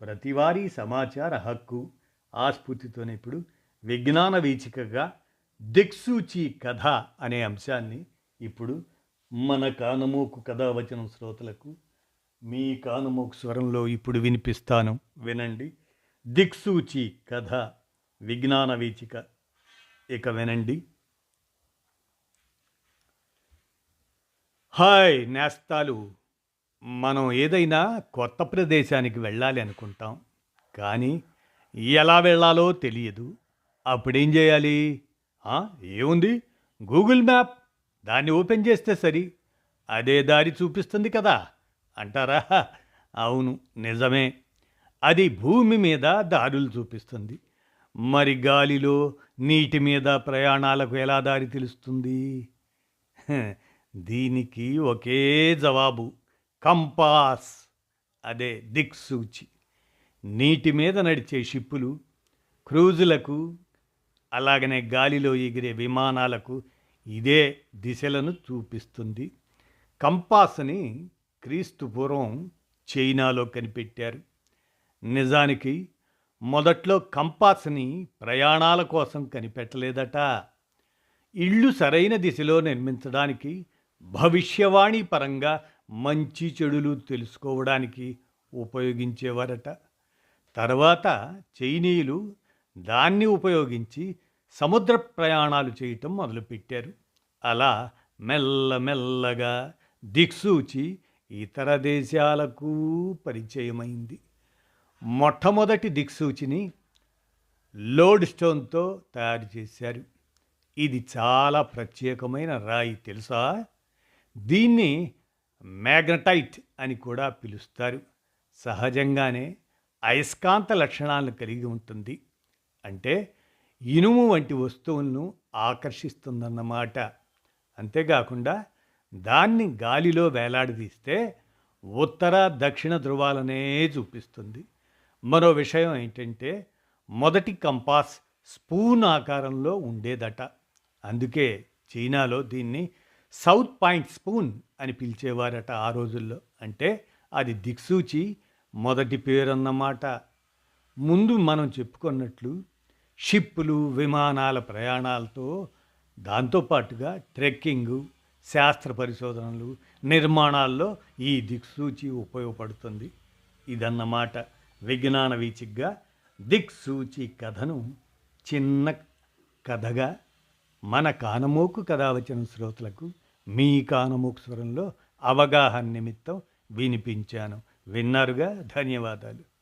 ప్రతివారీ సమాచార హక్కు ఆస్ఫూర్తితోనే ఇప్పుడు విజ్ఞాన వీచికగా దిక్సూచి కథ అనే అంశాన్ని ఇప్పుడు మన కానమోకు కథావచనం శ్రోతలకు మీ కానమోకు స్వరంలో ఇప్పుడు వినిపిస్తాను. వినండి. దిక్సూచి కథ విజ్ఞాన వీచిక. ఇక వినండి. హాయ్ నేస్తాలు. మనం ఏదైనా కొత్త ప్రదేశానికి వెళ్ళాలి అనుకుంటాం. కానీ ఎలా వెళ్ళాలో తెలియదు. అప్పుడేం చేయాలి? ఏముంది? Google map. దాన్ని ఓపెన్ చేస్తే సరి. అదే దారి చూపిస్తుంది కదా. అంటారా? అవును నిజమే. అది భూమి మీద దారులు చూపిస్తుంది. మరి గాలిలో నీటి మీద ప్రయాణాలకు ఎలా దారి తెలుస్తుంది? దీనికి ఒకే జవాబు. కంపాస్. అదే దిక్సూచి. నీటి మీద నడిచే షిప్పులు క్రూజులకు అలాగనే గాలిలో ఎగిరే విమానాలకు ఇదే దిశలను చూపిస్తుంది. కంపాస్ని క్రీస్తు పూర్వం చైనాలో కనిపెట్టారు. నిజానికి మొదట్లో కంపాస్ని ప్రయాణాల కోసం కనిపెట్టలేదట. ఇళ్ళు సరైన దిశలో నిర్మించడానికి భవిష్యవాణి పరంగా మంచి చెడులు తెలుసుకోవడానికి ఉపయోగించేవారట. తర్వాత చైనీయులు దాన్ని ఉపయోగించి సముద్ర ప్రయాణాలు చేయటం మొదలుపెట్టారు. అలా మెల్లమెల్లగా దిక్సూచి ఇతర దేశాలకు పరిచయమైంది. మొట్టమొదటి దిక్సూచిని లోడ్ స్టోన్తో తయారు చేశారు. ఇది చాలా ప్రత్యేకమైన రాయి తెలుసా? దీన్ని మ్యాగ్నటైట్ అని కూడా పిలుస్తారు. సహజంగానే అయస్కాంత లక్షణాలను కలిగి ఉంటుంది. అంటే ఇనుము వంటి వస్తువులను ఆకర్షిస్తుందన్నమాట. అంతేకాకుండా దాన్ని గాలిలో వేలాడదీస్తే ఉత్తర దక్షిణ ధృవాలనే చూపిస్తుంది. మరో విషయం ఏంటంటే మొదటి కంపాస్ స్పూన్ ఆకారంలో ఉండేదట. అందుకే చైనాలో దీన్ని సౌత్ పాయింట్ స్పూన్ అని పిలిచేవారట ఆ రోజుల్లో. అంటే అది దిక్సూచి మొదటి పేరన్నమాట. ముందు మనం చెప్పుకున్నట్లు షిప్పులు విమానాల ప్రయాణాలతో దాంతోపాటుగా ట్రెక్కింగు శాస్త్ర పరిశోధనలు నిర్మాణాల్లో ఈ దిక్సూచి ఉపయోగపడుతుంది. ఇదన్నమాట విజ్ఞాన వీచిగ్గా దిక్సూచి కథను చిన్న కథగా మన కానమోకు కథ వచ్చిన శ్రోతలకు మీ కానమోకు స్వరంలో అవగాహన నిమిత్తం వినిపించాను. విన్నారుగా? ధన్యవాదాలు.